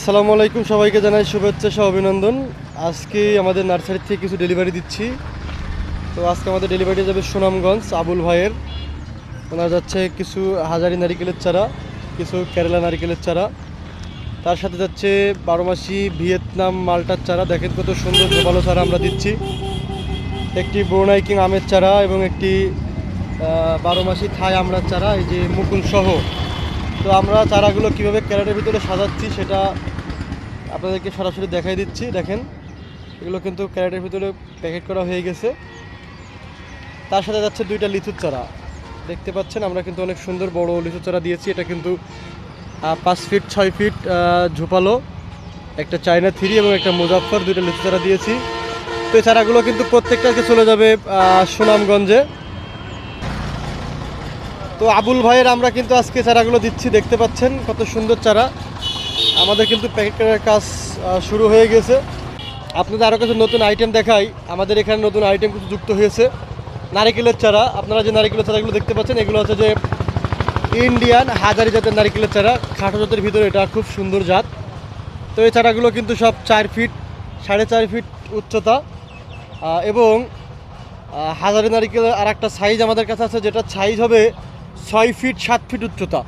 আসসালামু আলাইকুম সবাইকে জানাই শুভেচ্ছা সহ অভিনন্দন। আজকে আমাদের নার্সারি থেকে কিছু ডেলিভারি দিচ্ছি। তো আজকে আমাদের ডেলিভারি যাবে সুনামগঞ্জ আবুল ভাইয়ের। ওনার যাচ্ছে কিছু হাজারি নারিকেলের চারা কিছু কেরালা নারিকেলের চারা। তার সাথে যাচ্ছে বারোমাসি ভিয়েতনাম মালটার চারা। দেখেন কত সুন্দর ভালো চারা আমরা দিচ্ছি। একটি ব্রোনাইকিং আমের চারা এবং একটি আহ, বারোমাসি থাই আমড়ার চারা এই যে মুকুল সহ। তো আমরা চারাগুলো কীভাবে ক্যারেটের ভিতরে সাজাচ্ছি সেটা আপনাদেরকে সরাসরি দেখাই দিচ্ছি, দেখেন। এগুলো কিন্তু ক্যারেটের ভিতরে প্যাকেট করা হয়ে গেছে। তার সাথে যাচ্ছে দুইটা লিচুর চারা। দেখতে পাচ্ছেন, আমরা কিন্তু অনেক সুন্দর বড় লিচুর চারা দিয়েছি। এটা কিন্তু পাঁচ ফিট, ছয় ফিট ঝোপালো। একটা চায়না থ্রি এবং একটা মুজাফর দুইটা লিচু চারা দিয়েছি। তো এই চারাগুলো কিন্তু প্রত্যেকটাকে চলে যাবে সুনামগঞ্জে। তো আবুল ভাইয়ের আমরা কিন্তু আজকে চারাগুলো দিচ্ছি, দেখতে পাচ্ছেন কত সুন্দর চারা। আমাদের কিন্তু প্যাকেট করার কাজ শুরু হয়ে গেছে। আপনাদের আরও কিছু নতুন আইটেম দেখাই। আমাদের এখানে নতুন আইটেম কিছু যুক্ত হয়েছে। নারিকেলের চারা। আপনারা যে নারিকেলের চারাগুলো দেখতে পাচ্ছেন, এগুলো হচ্ছে যে ইন্ডিয়ান হাজারি জাতের নারিকেলের চারা। খাটো জাতের ভিতরে এটা খুব সুন্দর জাত। তো এই চারাগুলো কিন্তু সব চার ফিট সাড়ে চার ফিট উচ্চতা। এবং হাজারি নারিকেলের আর একটা সাইজ আমাদের কাছে আছে, যেটা সাইজ হবে ছয় ফিট সাত ফিট উচ্চতা।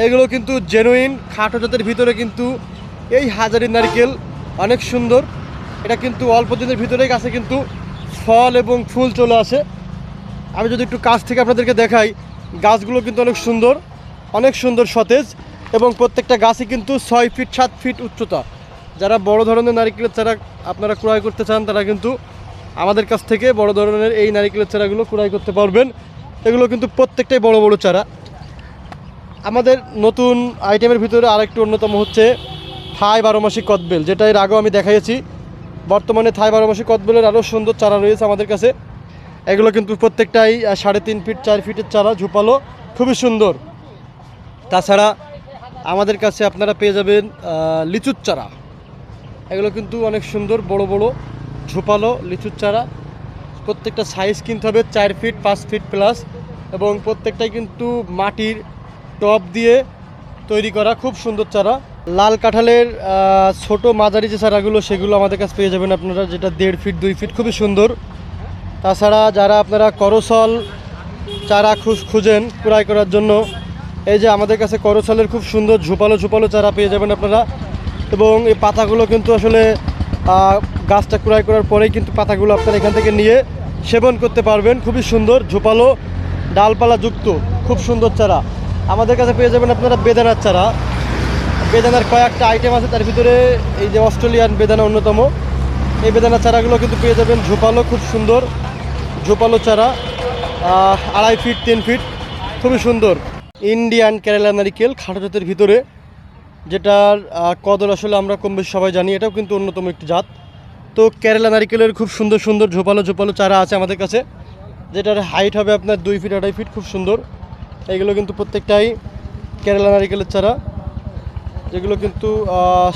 এগুলো কিন্তু জেনুইন খাটো জাতের ভিতরে কিন্তু এই হাজারি নারকেল অনেক সুন্দর। এটা কিন্তু অল্প দিনের ভিতরেই গাছে কিন্তু ফল এবং ফুল চলে আসে। আমি যদি একটু কাছ থেকে আপনাদেরকে দেখাই, গাছগুলো কিন্তু অনেক সুন্দর অনেক সুন্দর সতেজ এবং প্রত্যেকটা গাছই কিন্তু ছয় ফিট, সাত ফিট উচ্চতা। যারা বড় ধরনের নারিকেলের চারা আপনারা ক্রয় করতে চান, তারা কিন্তু আমাদের কাছ থেকে বড় ধরনের এই নারিকেলের চারাগুলো ক্রয় করতে পারবেন। এগুলো কিন্তু প্রত্যেকটাই বড় বড় চারা। আমাদের নতুন আইটেমের ভিতরে আরেকটি অন্যতম হচ্ছে থাই বারোমাসি কদবেল যেটা এর আগেও আমি দেখাইছি বর্তমানে থাই বারোমাসি কদবেলের আরও সুন্দর চারা রয়েছে আমাদের কাছে। এগুলো কিন্তু প্রত্যেকটাই সাড়ে তিন ফিট, চার ফিটের চারা, ঝুপালো, খুবই সুন্দর। তাছাড়া আমাদের কাছে আপনারা পেয়ে যাবেন লিচুর চারা। এগুলো কিন্তু অনেক সুন্দর, বড় বড়, ঝোপালো, লিচুর চারা। প্রত্যেকটা সাইজ কিনতে হবে, চার ফিট, পাঁচ ফিট প্লাস এবং প্রত্যেকটাই কিন্তু মাটির টব দিয়ে তৈরি করা খুব সুন্দর চারা। লাল কাঁঠালের ছোট মাঝারি যে চারাগুলো, সেগুলো আমাদের কাছে পেয়ে যাবেন আপনারা, যেটা দেড় ফিট, দুই ফিট, খুবই সুন্দর। তাছাড়া যারা আপনারা করসল চারা খুঁজ খুঁজেন ক্রয় করার জন্য, এই যে আমাদের কাছে করসলের খুব সুন্দর ঝোপালো ঝোপালো চারা পেয়ে যাবেন আপনারা। এবং এই পাতাগুলো কিন্তু আসলে গাছটা ক্রয় করার পরেই কিন্তু পাতাগুলো আপনারা এখান থেকে নিয়ে সেবন করতে পারবেন। খুবই সুন্দর ঝোপালো, ডালপালা যুক্ত, খুব সুন্দর চারা। আমাদের কাছে পেয়ে যাবেন আপনারা বেদানার চারা। বেদানার কয়েকটা আইটেম আছে, তার ভিতরে এই যে অস্ট্রেলিয়ান বেদানা অন্যতম। এই বেদানা চারাগুলো কিন্তু পেয়ে যাবেন ঝোপালো, খুব সুন্দর ঝোপালো চারা আড়াই ফিট তিন ফিট খুবই সুন্দর। ইন্ডিয়ান কেরালা নারিকেল খাটো জাতের ভিতরে, যেটার কদর আসলে আমরা কম বেশি সবাই জানি, এটাও কিন্তু অন্যতম একটি জাত। তো কেরালা নারিকেলের খুব সুন্দর সুন্দর ঝোপালো ঝোপালো চারা আছে আমাদের কাছে, যেটার হাইট হবে আপনার দুই ফিট আড়াই ফিট খুব সুন্দর। এইগুলো কিন্তু প্রত্যেকটাই কেরালা নারিকেলের চারা। যেগুলো কিন্তু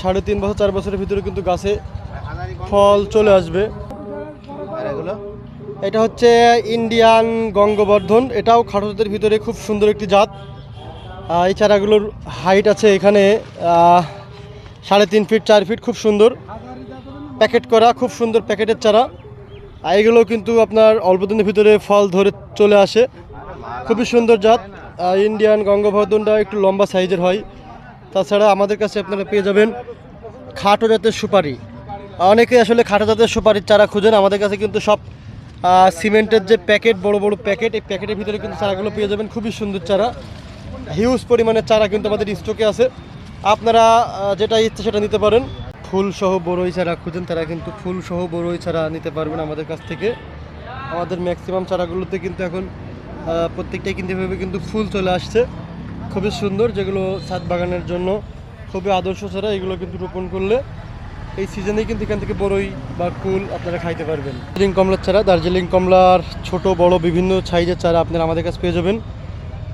সাড়ে তিন বছর চার বছরের ভিতরে কিন্তু গাছে ফল চলে আসবে। এটা হচ্ছে ইন্ডিয়ান গঙ্গবর্ধন। এটাও খাটোদের ভিতরে খুব সুন্দর একটি জাত। এই চারাগুলোর হাইট আছে এখানে সাড়ে তিন ফিট চার ফিট খুব সুন্দর। প্যাকেট করা খুব সুন্দর প্যাকেটের চারা। আর এগুলো কিন্তু আপনার অল্প দিনের ভিতরে ফল ধরে চলে আসে। খুবই সুন্দর জাত। ইন্ডিয়ান গঙ্গবর্ধনটা একটু লম্বা সাইজের হয়। তাছাড়া আমাদের কাছে আপনারা পেয়ে যাবেন খাটো জাতের সুপারি। অনেকে আসলে খাটো জাতের সুপারির চারা খুঁজেন, আমাদের কাছে কিন্তু সব সিমেন্টের যে প্যাকেট, বড় বড় প্যাকেট, এই প্যাকেটের ভিতরে কিন্তু চারাগুলো পেয়ে যাবেন, খুবই সুন্দর চারা। হিউজ পরিমাণের চারা কিন্তু আমাদের স্টকে আছে। আপনারা যেটা ইচ্ছে সেটা নিতে পারেন। ফুল সহ বড়ই চারা খুঁজেন, তারা কিন্তু ফুল সহ বড়ই চারা নিতে পারবেন আমাদের কাছ থেকে। আমাদের ম্যাক্সিমাম চারাগুলোতে কিন্তু এখন প্রত্যেকটাই কিন্তু এভাবে কিন্তু ফুল চলে আসছে। খুবই সুন্দর যেগুলো ছাদ বাগানের জন্য। খুবই আদর্শ চারা এগুলো কিন্তু রোপণ করলে এই সিজনেই কিন্তু এখান থেকে বড়ই বা কুল আপনারা খাইতে পারবেন। দার্জিলিং কমলার চারা, দার্জিলিং কমলার ছোট, বড় বিভিন্ন সাইজের চারা আপনারা আমাদের কাছে পেয়ে যাবেন।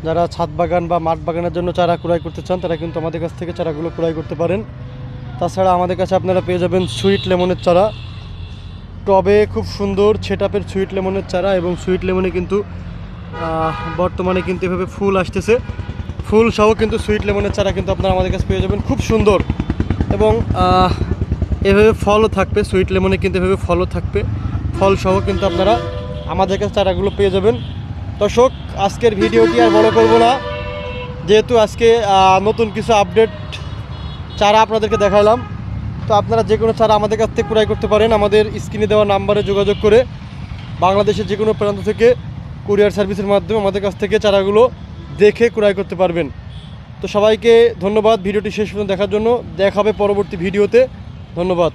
যারা ছাদ বাগান বা মাঠ বাগানের জন্য চারা ক্রয় করতে চান, তারা কিন্তু আমাদের কাছ থেকে চারাগুলো ক্রয় করতে পারেন। তাছাড়া আমাদের কাছে আপনারা পেয়ে যাবেন সুইট লেমনের চারা। টবে খুব সুন্দর ছেটাপের সুইট লেমনের চারা এবং সুইট লেমনে কিন্তু বর্তমানে কিন্তু এভাবে ফুল আসতেছে। ফুল সহ কিন্তু সুইট লেমনের চারা কিন্তু আপনারা আমাদের কাছে পেয়ে যাবেন। খুব সুন্দর। এবং এভাবে ফলও থাকবে। সুইট লেমনে কিন্তু এভাবে ফলও থাকবে। ফল সহ কিন্তু আপনারা আমাদের কাছে চারাগুলো পেয়ে যাবেন। দর্শক, আজকের ভিডিওটি আর বড় করব না। যেহেতু আজকে নতুন কিছু আপডেট চারা আপনাদেরকে দেখালাম, তো আপনারা যে কোনো চারা আমাদের কাছ থেকে ক্রয় করতে পারেন। আমাদের স্ক্রিনে দেওয়া নাম্বারে যোগাযোগ করে বাংলাদেশের যে কোনো প্রান্ত থেকে কুরিয়ার সার্ভিসের মাধ্যমে আমাদের কাছ থেকে চারাগুলো দেখে ক্রয় করতে পারবেন। তো সবাইকে ধন্যবাদ, ভিডিওটি শেষ পর্যন্ত দেখার জন্য। দেখা হবে পরবর্তী ভিডিওতে। ধন্যবাদ।